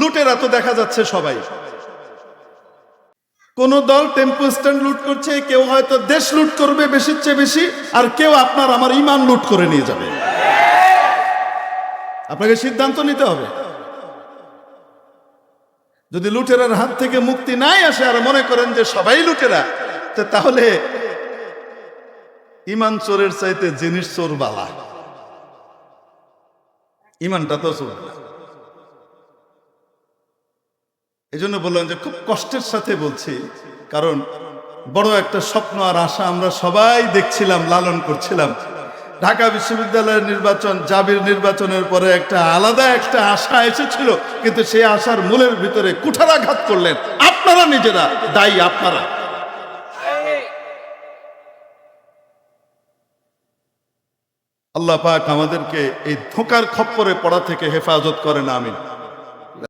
লুটেরা তো দেখা যাচ্ছে সবাই। কোন দল টেম্পো স্ট্যান্ড লুট করছে, কেউ হয়তো দেশ লুট করবে বেশির চেয়ে বেশি, আর কেউ আপনার আমার ইমান লুট করে নিয়ে যাবে। আপনাকে সিদ্ধান্ত নিতে হবে। যদি লুটেরার হাত থেকে মুক্তি নাই আসে আর মনে করেন যে সবাই লুটেরা তাহলে ইমান চোরের চাইতে জিনিস চোর বালা ইমানটা তো চোর। না। এই জন্য বললাম যে খুব কষ্টের সাথে বলছি, কারণ বড় একটা স্বপ্ন আর আশা আমরা সবাই দেখছিলাম, লালন করছিলাম ঢাকা বিশ্ববিদ্যালয়ের নির্বাচন, জাবির নির্বাচনের পরে একটা আলাদা একটা আশা এসেছিল, কিন্তু সেই আশার মূলের ভিতরে কুঠারাঘাত করলেন আপনারা নিজেরা, দায়ী আপনারা আল্লাহ পাক আমাদেরকে এই ধোকার খপ্পরে পড়া থেকে হেফাজত করেন, আমিন